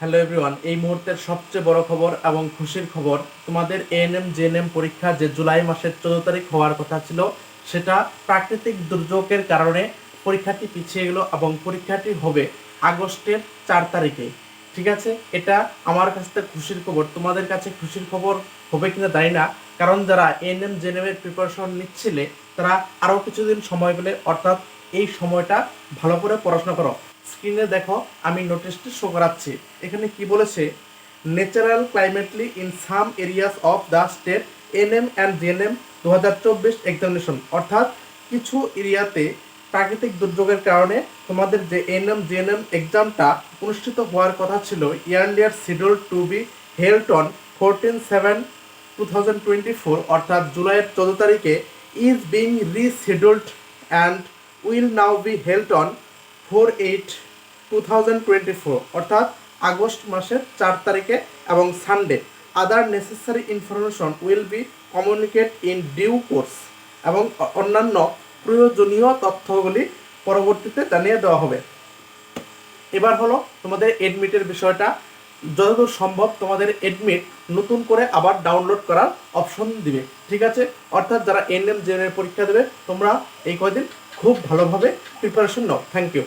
Hello everyone এই মুহূর্তের সবচেয়ে বড় খবর এবং খুশির খবর তোমাদের এএনএম জেএনএম পরীক্ষা যে জুলাই মাসের চোদ্দ তারিখ হওয়ার কথা ছিল, সেটা প্রাকৃতিক দুর্যোগের কারণে পরীক্ষাটি পিছিয়ে গেল এবং পরীক্ষাটি হবে আগস্টের চার তারিখে। ঠিক আছে? এটা আমার কাছ থেকে খুশির খবর। তোমাদের কাছে খুশির খবর হবে কিনা জানি না। কারণ যারা এএনএম জেএনএম এর প্রিপারেশন নিচ্ছিলে, তারা আরও কিছুদিন সময় পেলে, অর্থাৎ এই সময়টা ভালো করে পড়াশোনা করো। স্ক্রিনে দেখো, আমি নোটিশটি শো করাচ্ছি। এখানে কি বলেছে? Natural calamity in some areas of the state NM and GNM দু হাজার চব্বিশ এক্সামিনেশন অর্থাৎ কিছু এরিয়াতে প্রাকৃতিক দুর্যোগের কারণে তোমাদের যে এনএম, জিএনএম এক্সামটা অনুষ্ঠিত হওয়ার কথা ছিল earlier schedule to be held on fourteen seven two thousand twenty four, অর্থাৎ জুলাইয়ের চোদ্দ তারিখে is being rescheduled and will now be held on four eight two thousand twenty four অর্থাৎ আগস্ট মাসের চার তারিখে এবং Sunday other necessary information will be communicate in due course এবং অন্যান্য প্রয়োজনীয় তথ্যগুলি পরবর্তীতে জানিয়ে দেওয়া হবে। এবার হলো তোমাদের এডমিটের বিষয়টা। যতদূর সম্ভব তোমাদের এডমিট নতুন করে আবার ডাউনলোড করার অপশন দিবে, ঠিক আছে? অর্থাৎ যারা এনএম জেনের পরীক্ষা দেবে, তোমরা এই কয়দিন খুব ভালোভাবে প্রিপারেশন নাও। Thank you